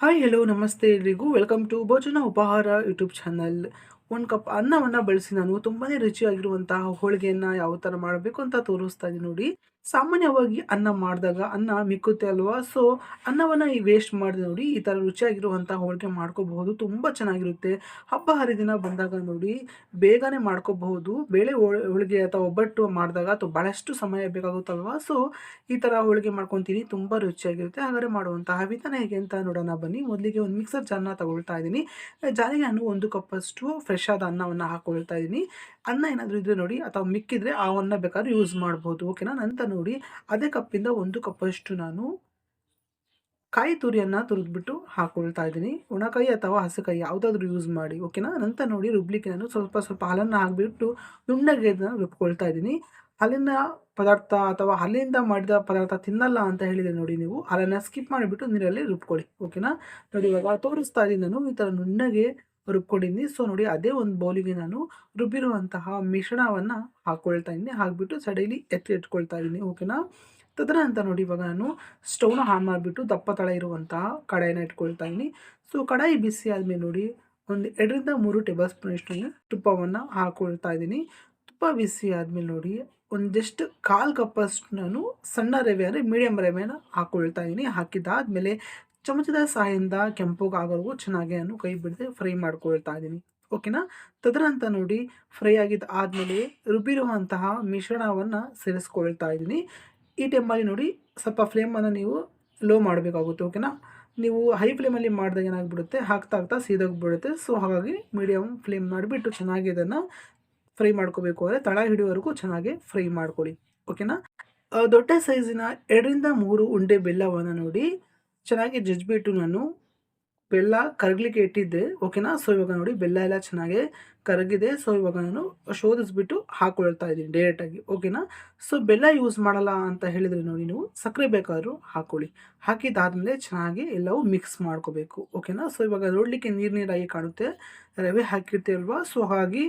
Hi hello ನಮಸ್ತೆ ಎಲ್ರಿಗೂ. Welcome to ಭೋಜನ ಉಪಹಾರ ಯೂಟ್ಯೂಬ್ ಚಾನಲ್ ಒಂದು ಕಪ್ ಅನ್ನವನ್ನು ಬಳಸಿ ನಾನು ತುಂಬಾ ರುಚಿಯಾಗಿರುವಂತಹ ಹೋಳಿಗೆಯನ್ನು ಯಾವ ಥರ ಮಾಡಬೇಕು ಅಂತ ತೋರಿಸ್ತಾ ಇದ್ದೀನಿ ನೋಡಿ. ಸಾಮಾನ್ಯವಾಗಿ ಅನ್ನ ಮಾಡಿದಾಗ ಅನ್ನ ಮಿಕ್ಕುತ್ತೆ ಅಲ್ವಾ? ಸೊ ಅನ್ನವನ್ನು ಈ ವೇಸ್ಟ್ ಮಾಡಿದೆ ನೋಡಿ ಈ ಥರ ರುಚಿಯಾಗಿರುವಂಥ ಹೋಳಿಗೆ ಮಾಡ್ಕೋಬಹುದು. ತುಂಬ ಚೆನ್ನಾಗಿರುತ್ತೆ. ಹಬ್ಬ ಹರಿದಿನ ಬಂದಾಗ ನೋಡಿ ಬೇಗನೆ ಮಾಡ್ಕೋಬಹುದು. ಬೇಳೆ ಹೋಳ್- ಹೋಳಿಗೆ ಅಥವಾ ಒಬ್ಬಟ್ಟು ಮಾಡಿದಾಗ ಅಥವಾ ಭಾಳಷ್ಟು ಸಮಯ ಬೇಕಾಗುತ್ತಲ್ವಾ? ಸೊ ಈ ಥರ ಹೋಳಿಗೆ ಮಾಡ್ಕೊತೀನಿ. ತುಂಬ ರುಚಿಯಾಗಿರುತ್ತೆ. ಹಾಗಾದರೆ ಮಾಡುವಂತಹ ವಿಧಾನ ಹೇಗೆ ಅಂತ ನೋಡೋಣ ಬನ್ನಿ. ಮೊದಲಿಗೆ ಒಂದು ಮಿಕ್ಸರ್ ಜಾರ್ನ ತಗೊಳ್ತಾ ಇದ್ದೀನಿ. ಜಾರಿಗೆ ನಾನು ಒಂದು ಕಪ್ಪಷ್ಟು ಫ್ರೆಶ್ ಆದ ಅನ್ನವನ್ನು ಹಾಕೊಳ್ತಾ ಇದ್ದೀನಿ. ಅನ್ನ ಏನಾದರೂ ಇದ್ರೆ ನೋಡಿ ಅಥವಾ ಮಿಕ್ಕಿದ್ರೆ ಆ ಅನ್ನ ಬೇಕಾದ್ರೆ ಯೂಸ್ ಮಾಡ್ಬೋದು. ಓಕೆನಾ ನಂತರ ನೋಡಿ, ಅದೇ ಕಪ್ಪಿಂದ ಒಂದು ಕಪ್ಪಷ್ಟು ನಾನು ಕಾಯಿ ತುರಿಯನ್ನು ತುರಿದ್ಬಿಟ್ಟು ಹಾಕ್ಕೊಳ್ತಾ ಇದ್ದೀನಿ. ಒಣಕಾಯಿ ಅಥವಾ ಹಸಿಕಾಯಿ ಯಾವುದಾದ್ರೂ ಯೂಸ್ ಮಾಡಿ ಓಕೆನಾ ನಂತರ ನೋಡಿ ರುಬ್ಲಿಕ್ಕೆ ನಾನು ಸ್ವಲ್ಪ ಸ್ವಲ್ಪ ಹಾಲನ್ನು ಹಾಕಿಬಿಟ್ಟು ನುಣ್ಣಗೆ ಇದನ್ನು ರುಬ್ಕೊಳ್ತಾ ಇದ್ದೀನಿ. ಹಾಲಿನ ಪದಾರ್ಥ ಅಥವಾ ಹಾಲಿನಿಂದ ಮಾಡಿದ ಪದಾರ್ಥ ತಿನ್ನಲ್ಲ ಅಂತ ಹೇಳಿದೆ ನೋಡಿ ನೀವು ಹಾಲನ್ನು ಸ್ಕಿಪ್ ಮಾಡಿಬಿಟ್ಟು ನೀರಲ್ಲಿ ರುಬ್ಕೊಳ್ಳಿ ಓಕೆನಾ ನೋಡಿ ಇವಾಗ ತೋರಿಸ್ತಾ ಇದ್ದೀನಿ ನಾನು ಈ ಥರ ನುಣ್ಣಗೆ ರುಬ್ಕೊಂಡಿದ್ದೀನಿ ಸೊ ನೋಡಿ, ಅದೇ ಒಂದು ಬೌಲಿಗೆ ನಾನು ರುಬ್ಬಿರುವಂತಹ ಮಿಶ್ರಣವನ್ನು ಹಾಕ್ಕೊಳ್ತಾ ಇದ್ದೀನಿ ಹಾಕ್ಬಿಟ್ಟು ಸೈಡಲ್ಲಿ ಎತ್ತಿ ಇಟ್ಕೊಳ್ತಾ ಇದ್ದೀನಿ ಓಕೆನಾ ತದನಂತರ ನೋಡಿ, ಇವಾಗ ನಾನು ಸ್ಟವ್ನ ಆನ್ ಮಾಡಿಬಿಟ್ಟು ದಪ್ಪ ತಳ ಇರುವಂತಹ ಕಡಾಯಿನ ಇಟ್ಕೊಳ್ತಾ ಇದ್ದೀನಿ ಸೊ ಕಡಾಯಿ ಬಿಸಿ ಆದಮೇಲೆ ನೋಡಿ, ಒಂದು ಎರಡರಿಂದ ಮೂರು ಟೇಬಲ್ ಸ್ಪೂನಷ್ಟು ತುಪ್ಪವನ್ನು ಹಾಕ್ಕೊಳ್ತಾ ಇದ್ದೀನಿ. ತುಪ್ಪ ಬಿಸಿ ಆದಮೇಲೆ ನೋಡಿ, ಒಂದು ಜಸ್ಟ್ ಕಾಲು ಕಪ್ಪಷ್ಟು ನಾನು ಸಣ್ಣ ರವೆ ಅಂದರೆ ಮೀಡಿಯಮ್ ರವೆನ ಹಾಕ್ಕೊಳ್ತಾ ಇದ್ದೀನಿ. ಹಾಕಿದ್ದಾದಮೇಲೆ ಚಮಚದ ಸಹಾಯದಿಂದ ಕೆಂಪಗೆ ಆಗೋವರೆಗೂ ಚೆನ್ನಾಗಿ ನಾನು ಕೈ ಬಿಡದೆ ಫ್ರೈ ಮಾಡ್ಕೊಳ್ತಾ ಇದ್ದೀನಿ. ಓಕೆನಾ? ತದನಂತರ ನೋಡಿ, ಫ್ರೈ ಆಗಿದ್ದು ಆದಮೇಲೆ ರುಬ್ಬಿರುವಂತಹ ಮಿಶ್ರಣವನ್ನು ಸೇರಿಸ್ಕೊಳ್ತಾ ಇದ್ದೀನಿ. ಈ ಟೈಮಲ್ಲಿ ನೋಡಿ, ಸ್ವಲ್ಪ ಫ್ಲೇಮನ್ನು ನೀವು ಲೋ ಮಾಡಬೇಕಾಗುತ್ತೆ, ಓಕೆನಾ? ನೀವು ಹೈ ಫ್ಲೇಮಲ್ಲಿ ಮಾಡಿದಾಗ ಏನಾಗ್ಬಿಡುತ್ತೆ? ಹಾಕ್ತಾ ಆಗ್ತಾ ಸೀದೋಗ್ಬಿಡುತ್ತೆ. ಸೊ, ಹಾಗಾಗಿ ಮೀಡಿಯಮ್ ಫ್ಲೇಮ್ ಮಾಡಿಬಿಟ್ಟು ಚೆನ್ನಾಗಿ ಇದನ್ನು ಫ್ರೈ ಮಾಡ್ಕೋಬೇಕು ಅಂದರೆ ತಳ ಹಿಡಿಯೋವರೆಗೂ ಚೆನ್ನಾಗಿ ಫ್ರೈ ಮಾಡ್ಕೊಳ್ಳಿ, ಓಕೆನಾ? ದೊಡ್ಡ ಸೈಜಿನ ಎರಡರಿಂದ ಮೂರು ಉಂಡೆ ಬೆಲ್ಲವನ್ನು ನೋಡಿ ಚೆನ್ನಾಗಿ ಜಜ್ಬಿಟ್ಟು ನಾನು ಬೆಲ್ಲ ಕರಗಲಿಕ್ಕೆ ಇಟ್ಟಿದ್ದೆ. ಓಕೆನಾ ಸೊ ಇವಾಗ ನೋಡಿ, ಬೆಲ್ಲ ಎಲ್ಲ ಚೆನ್ನಾಗಿ ಕರಗಿದೆ. ಸೊ ಇವಾಗ ನಾನು ಶೋಧಿಸ್ಬಿಟ್ಟು ಹಾಕೊಳ್ತಾ ಇದ್ದೀನಿ ಡೈರೆಕ್ಟಾಗಿ ಓಕೆನಾ ಸೊ ಬೆಲ್ಲ ಯೂಸ್ ಮಾಡಲ್ಲ ಅಂತ ಹೇಳಿದರೆ ನೋಡಿ ನೀವು, ಸಕ್ಕರೆ ಬೇಕಾದರೂ ಹಾಕ್ಕೊಳ್ಳಿ ಹಾಕಿದ್ದಾದಮೇಲೆ ಚೆನ್ನಾಗಿ ಎಲ್ಲವೂ ಮಿಕ್ಸ್ ಮಾಡ್ಕೋಬೇಕು. ಓಕೆನಾ ಸೊ ಇವಾಗ ನೋಡಲಿಕ್ಕೆ ನೀರು ನೀರಾಗಿ ಕಾಣುತ್ತೆ. ರವೆ ಹಾಕಿರ್ತೀವಲ್ವಾ ಸೊ ಹಾಗಾಗಿ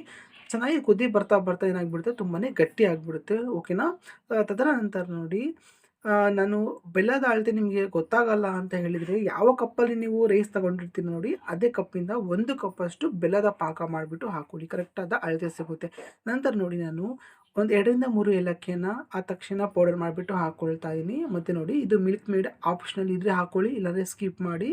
ಚೆನ್ನಾಗಿ ಕುದಿ ಬರ್ತಾ ಬರ್ತಾ ಏನಾಗ್ಬಿಡುತ್ತೆ? ತುಂಬಾ ಗಟ್ಟಿ ಆಗಿಬಿಡುತ್ತೆ. ಓಕೆನಾ ತದನಂತರ ನೋಡಿ ನಾನು ಬೆಲ್ಲದ ಅಳತೆ ನಿಮಗೆ ಗೊತ್ತಾಗಲ್ಲ ಅಂತ ಹೇಳಿದರೆ ಯಾವ ಕಪ್ಪಲ್ಲಿ ನೀವು ರೈಸ್ ತಗೊಂಡಿರ್ತೀನಿ ನೋಡಿ, ಅದೇ ಕಪ್ಪಿಂದ ಒಂದು ಕಪ್ಪಷ್ಟು ಬೆಲ್ಲದ ಪಾಕ ಮಾಡಿಬಿಟ್ಟು ಹಾಕೊಳ್ಳಿ. ಕರೆಕ್ಟಾದ ಅಳತೆ ಸಿಗುತ್ತೆ. ನಂತರ ನೋಡಿ ನಾನು ಒಂದು ಎರಡರಿಂದ ಮೂರು ಏಲಕ್ಕಿಯನ್ನು ಆ ತಕ್ಷಣ ಪೌಡರ್ ಮಾಡಿಬಿಟ್ಟು ಹಾಕ್ಕೊಳ್ತಾ ಇದ್ದೀನಿ ಮತ್ತು ನೋಡಿ ಇದು ಮಿಲ್ಕ್ ಮೇಡ್ ಆಪ್ಷನಲ್ ಇದ್ದರೆ ಹಾಕ್ಕೊಳ್ಳಿ ಇಲ್ಲಾಂದರೆ ಸ್ಕಿಪ್ ಮಾಡಿ.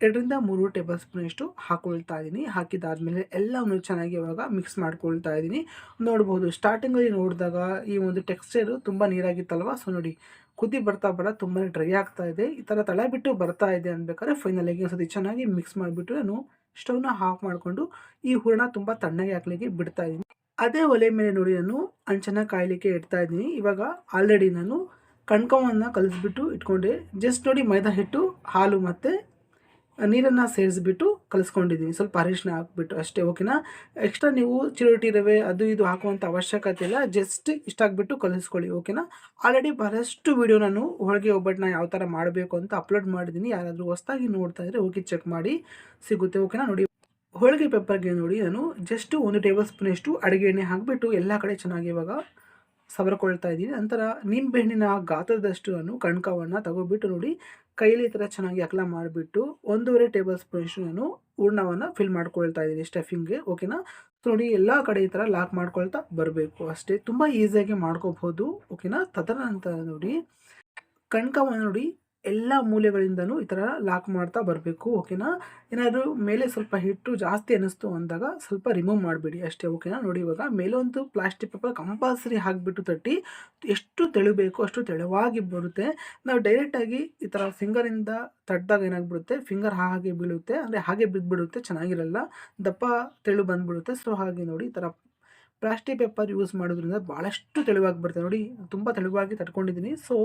ಎರಡರಿಂದ ಮೂರು ಟೇಬಲ್ ಸ್ಪೂನಷ್ಟು ಹಾಕ್ಕೊಳ್ತಾ ಇದ್ದೀನಿ ಹಾಕಿದಾದಮೇಲೆ ಎಲ್ಲವನ್ನು ಚೆನ್ನಾಗಿ ಇವಾಗ ಮಿಕ್ಸ್ ಮಾಡ್ಕೊಳ್ತಾ ಇದ್ದೀನಿ ನೋಡ್ಬೋದು ಸ್ಟಾರ್ಟಿಂಗಲ್ಲಿ ನೋಡಿದಾಗ ಈ ಒಂದು ಟೆಕ್ಸ್ಚರು ತುಂಬ ನೀರಾಗಿತ್ತಲ್ವ? ಸೊ ನೋಡಿ, ಕುದಿ ಬರ್ತಾ ಬರ ತುಂಬಾ ಡ್ರೈ ಆಗ್ತಾ ಇದೆ. ಈ ಥರ ತಳ ಬಿಟ್ಟು ಬರ್ತಾ ಇದೆ ಅನ್ಬೇಕಾದ್ರೆ ಫೈನಲಾಗಿ ಒಂದ್ಸತಿ ಚೆನ್ನಾಗಿ ಮಿಕ್ಸ್ ಮಾಡಿಬಿಟ್ಟು ನಾನು ಸ್ಟವ್ನ ಹಾಫ್ ಮಾಡಿಕೊಂಡು ಈ ಹೂರಣ ತುಂಬ ತಣ್ಣಗೆ ಹಾಕ್ಲಿಕ್ಕೆ ಬಿಡ್ತಾ ಇದ್ದೀನಿ ಅದೇ ಒಲೆ ಮೇಲೆ ನೋಡಿ ನಾನು ಅಂಚನ ಕಾಯಲಿಕ್ಕೆ ಇಡ್ತಾ ಇದ್ದೀನಿ ಇವಾಗ ಆಲ್ರೆಡಿ ನಾನು ಕಣ್ಕವನ್ನು ಕಲಿಸ್ಬಿಟ್ಟು ಇಟ್ಕೊಂಡೆ. ಜಸ್ಟ್ ನೋಡಿ ಮೈದಾ ಹಿಟ್ಟು, ಹಾಲು ಮತ್ತು ನೀರನ್ನು ಸೇರಿಸ್ಬಿಟ್ಟು ಕಲಿಸ್ಕೊಂಡಿದ್ದೀನಿ ಸ್ವಲ್ಪ ಅರಿಶಿನ ಹಾಕ್ಬಿಟ್ಟು ಅಷ್ಟೇ ಓಕೆನಾ ಎಕ್ಸ್ಟ್ರಾ ನೀವು ಚಿರೋಟಿ ರವೆ ಅದು ಇದು ಹಾಕುವಂಥ ಅವಶ್ಯಕತೆ ಇಲ್ಲ ಜಸ್ಟ್ ಇಷ್ಟಾಗ್ಬಿಟ್ಟು ಕಲಿಸ್ಕೊಳ್ಳಿ ಓಕೆನಾ ಆಲ್ರೆಡಿ ಬಹಳಷ್ಟು ವಿಡಿಯೋ ನಾನು ಹೋಳಿಗೆ ಒಬ್ಬಟ್ಟನ್ನ ಯಾವ ಥರ ಮಾಡಬೇಕು ಅಂತ ಅಪ್ಲೋಡ್ ಮಾಡಿದ್ದೀನಿ ಯಾರಾದರೂ ಹೊಸ್ದಾಗಿ ನೋಡ್ತಾ ಇದ್ದರೆ ಹೋಗಿ ಚೆಕ್ ಮಾಡಿ, ಸಿಗುತ್ತೆ ಓಕೆನಾ ನೋಡಿ, ಹೋಳಿಗೆ ಪೆಪ್ಪರ್ಗೆ ನೋಡಿ, ನಾನು ಜಸ್ಟ್ ಒಂದು ಟೇಬಲ್ ಸ್ಪೂನಷ್ಟು ಅಡುಗೆ ಎಣ್ಣೆ ಹಾಕಿಬಿಟ್ಟು ಎಲ್ಲ ಕಡೆ ಚೆನ್ನಾಗಿ ಇವಾಗ ಸವರ್ಕೊಳ್ತಾ ಇದ್ದೀನಿ. ನಂತರ ನಿಂಬೆಹಣ್ಣಿನ ಗಾತ್ರದಷ್ಟು ನಾನು ಕಣ್ಕವನ್ನು ತಗೊಬಿಟ್ಟು ನೋಡಿ ಕೈಲಿ ಈ ಥರ ಚೆನ್ನಾಗಿ ಅಕಲ ಮಾಡಿಬಿಟ್ಟು ಒಂದೂವರೆ ಟೇಬಲ್ ಸ್ಪೂನಷ್ಟು ನಾನು ಹೂರ್ಣವನ್ನು ಫಿಲ್ ಮಾಡ್ಕೊಳ್ತಾ ಇದ್ದೀನಿ ಸ್ಟಫಿಂಗ್ಗೆ ಓಕೆನಾ ನೋಡಿ ಎಲ್ಲ ಕಡೆ ಈ ಥರ ಲಾಕ್ ಮಾಡ್ಕೊಳ್ತಾ ಬರಬೇಕು. ಅಷ್ಟೇ, ತುಂಬ ಈಸಿಯಾಗಿ ಮಾಡ್ಕೋಬಹುದು ಓಕೆನಾ ತದನಂತರ ನೋಡಿ, ಕಣ್ಕವನ್ನು ನೋಡಿ ಎಲ್ಲ ಮೂಲೆಗಳಿಂದನೂ ಈ ಥರ ಲಾಕ್ ಮಾಡ್ತಾ ಬರಬೇಕು ಓಕೆನಾ ಏನಾದರೂ ಮೇಲೆ ಸ್ವಲ್ಪ ಹಿಟ್ಟು ಜಾಸ್ತಿ ಅನ್ನಿಸ್ತು ಅಂದಾಗ ಸ್ವಲ್ಪ ರಿಮೂವ್ ಮಾಡಿಬಿಡಿ ಅಷ್ಟೇ ಓಕೆನಾ ನೋಡಿ ಇವಾಗ ಮೇಲೊಂದು ಪ್ಲಾಸ್ಟಿಕ್ ಪೇಪರ್ ಕಂಪಲ್ಸರಿ ಹಾಕಿಬಿಟ್ಟು ತಟ್ಟಿ ಎಷ್ಟು ತೆಳುಬೇಕು ಅಷ್ಟು ತೆಳುವಾಗಿ ಬರುತ್ತೆ. ನಾವು ಡೈರೆಕ್ಟಾಗಿ ಈ ಥರ ಫಿಂಗರಿಂದ ತಟ್ಟಿದಾಗ ಏನಾಗ್ಬಿಡುತ್ತೆ? ಫಿಂಗರ್ ಹಾಗೆ ಬೀಳುತ್ತೆ, ಅಂದರೆ ಹಾಗೆ ಬಿದ್ದುಬಿಡುತ್ತೆ, ಚೆನ್ನಾಗಿರಲ್ಲ. ದಪ್ಪ ತೆಳು ಬಂದುಬಿಡುತ್ತೆ ಸೊ ಹಾಗೆ ನೋಡಿ ಈ ಥರ ಪ್ಲಾಸ್ಟಿಕ್ ಪೇಪರ್ ಯೂಸ್ ಮಾಡೋದ್ರಿಂದ ಭಾಳಷ್ಟು ತೆಳುವಾಗಿ ಬರ್ತದೆ ನೋಡಿ, ತುಂಬ ತೆಳುವಾಗಿ ತಡ್ಕೊಂಡಿದ್ದೀನಿ ಸೊ,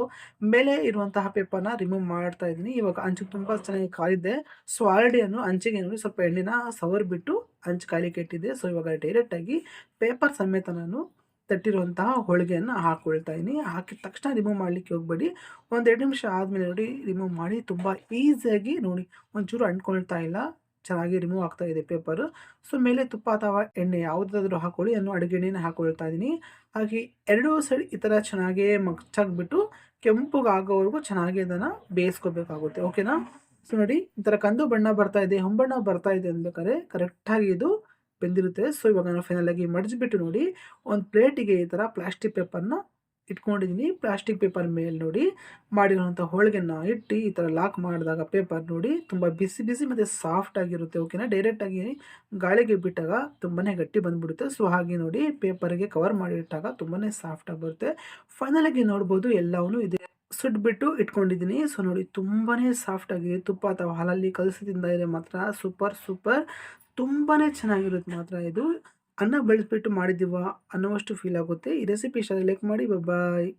ಮೇಲೆ ಇರುವಂತಹ ಪೇಪರ್ನ ರಿಮೂವ್ ಮಾಡ್ತಾ ಇದ್ದೀನಿ. ಇವಾಗ ಅಂಚಿಗೆ ತುಂಬ ಚೆನ್ನಾಗಿ ಕಾಲಿದ್ದೆ ಸೊ ಆಲ್ರೆಡಿ ಅನ್ನು ಅಂಚಿಗೆ ನೋಡಿ ಸ್ವಲ್ಪ ಎಣ್ಣೆನ ಸವರ್ಬಿಟ್ಟು ಅಂಚು ಕಾಲಿಕ್ಕೆ ಇಟ್ಟಿದ್ದೆ ಸೊ, ಇವಾಗ ಡೈರೆಕ್ಟಾಗಿ ಪೇಪರ್ ಸಮೇತ ನಾನು ತಟ್ಟಿರುವಂತಹ ಹೋಳಿಗೆಯನ್ನು ಹಾಕ್ಕೊಳ್ತಾ ಇದ್ದೀನಿ. ಹಾಕಿದ ತಕ್ಷಣ ರಿಮೂವ್ ಮಾಡಲಿಕ್ಕೆ ಹೋಗಬೇಡಿ. ಒಂದೆರಡು ನಿಮಿಷ ಆದಮೇಲೆ ನೋಡಿ ರಿಮೂವ್ ಮಾಡಿ ತುಂಬ ಈಸಿಯಾಗಿ ನೋಡಿ, ಒಂಚೂರು ಅಂಟ್ಕೊಳ್ತಾ ಇಲ್ಲ. ಚೆನ್ನಾಗಿ ರಿಮೂವ್ ಆಗ್ತಾ ಇದೆ ಪೇಪರು ಸೊ ಮೇಲೆ ತುಪ್ಪ ಅಥವಾ ಎಣ್ಣೆ ಯಾವುದಾದ್ರೂ ಹಾಕೊಳ್ಳಿ. ಅನ್ನು ಅಡುಗೆ ಎಣ್ಣೆನ ಹಾಕೊಳ್ತಾ ಇದ್ದೀನಿ. ಹಾಗೆ ಎರಡೂ ಸೈಡ್ ಈ ಥರ ಚೆನ್ನಾಗೇ ಮಗ್ಚಾಗ್ಬಿಟ್ಟು ಕೆಂಪುಗಾಗೋವರೆಗೂ ಚೆನ್ನಾಗಿ ಅದನ್ನು ಬೇಯಿಸ್ಕೋಬೇಕಾಗುತ್ತೆ. ಓಕೆನಾ ಸೊ ನೋಡಿ ಈ ಥರ ಕಂದು ಬಣ್ಣ ಬರ್ತಾ ಇದೆ, ಹೊಂಬಣ್ಣ ಬರ್ತಾ ಇದೆ ಅನ್ಬೇಕಾದ್ರೆ ಕರೆಕ್ಟಾಗಿ ಇದು ಬೆಂದಿರುತ್ತೆ. ಸೊ ಇವಾಗ ನಾವು ಫೈನಲಾಗಿ ಆಗಿ ಮಡಚಿಬಿಟ್ಟು ನೋಡಿ, ಒಂದು ಪ್ಲೇಟಿಗೆ ಈ ಥರ ಪ್ಲಾಸ್ಟಿಕ್ ಪೇಪರ್ನ ಇಟ್ಕೊಂಡಿದ್ದೀನಿ ಪ್ಲಾಸ್ಟಿಕ್ ಪೇಪರ್ ಮೇಲೆ ನೋಡಿ ಮಾಡಿರೋಂಥ ಹೋಳಿಗೆನ ಇಟ್ಟು ಈ ಥರ ಲಾಕ್ ಮಾಡಿದಾಗ ಪೇಪರ್ ನೋಡಿ ತುಂಬ ಬಿಸಿ ಬಿಸಿ ಮತ್ತು ಸಾಫ್ಟ್ ಆಗಿರುತ್ತೆ ಓಕೆನಾ ಡೈರೆಕ್ಟಾಗಿ ಗಾಳಿಗೆ ಬಿಟ್ಟಾಗ ತುಂಬಾ ಗಟ್ಟಿ ಬಂದುಬಿಡುತ್ತೆ. ಸೊ ಹಾಗೆ ನೋಡಿ ಪೇಪರ್ಗೆ ಕವರ್ ಮಾಡಿಟ್ಟಾಗ ತುಂಬಾ ಸಾಫ್ಟಾಗಿ ಬರುತ್ತೆ. ಫೈನಲಾಗಿ ನೋಡ್ಬೋದು ಎಲ್ಲವೂ ಇದೆ. ಸುಟ್ಬಿಟ್ಟು ಇಟ್ಕೊಂಡಿದ್ದೀನಿ ಸೊ ನೋಡಿ ತುಂಬಾ ಸಾಫ್ಟ್ ಆಗಿದೆ ತುಪ್ಪ ಅಥವಾ ಹಾಲಲ್ಲಿ ಕಲಸದಿಂದ ಇದೆ ಮಾತ್ರ ಸೂಪರ್ ಸೂಪರ್ ತುಂಬಾ ಚೆನ್ನಾಗಿರುತ್ತೆ ಮಾತ್ರ ಇದು. ಅನ್ನ ಬೆಳೆಸ್ಬಿಟ್ಟು ಮಾಡಿದ್ದೀವ ಅನ್ನುವಷ್ಟು ಫೀಲ್ ಆಗುತ್ತೆ. ಈ ರೆಸಿಪಿ ಇಷ್ಟ ಲೈಕ್ ಮಾಡಿ ಬಾಯ್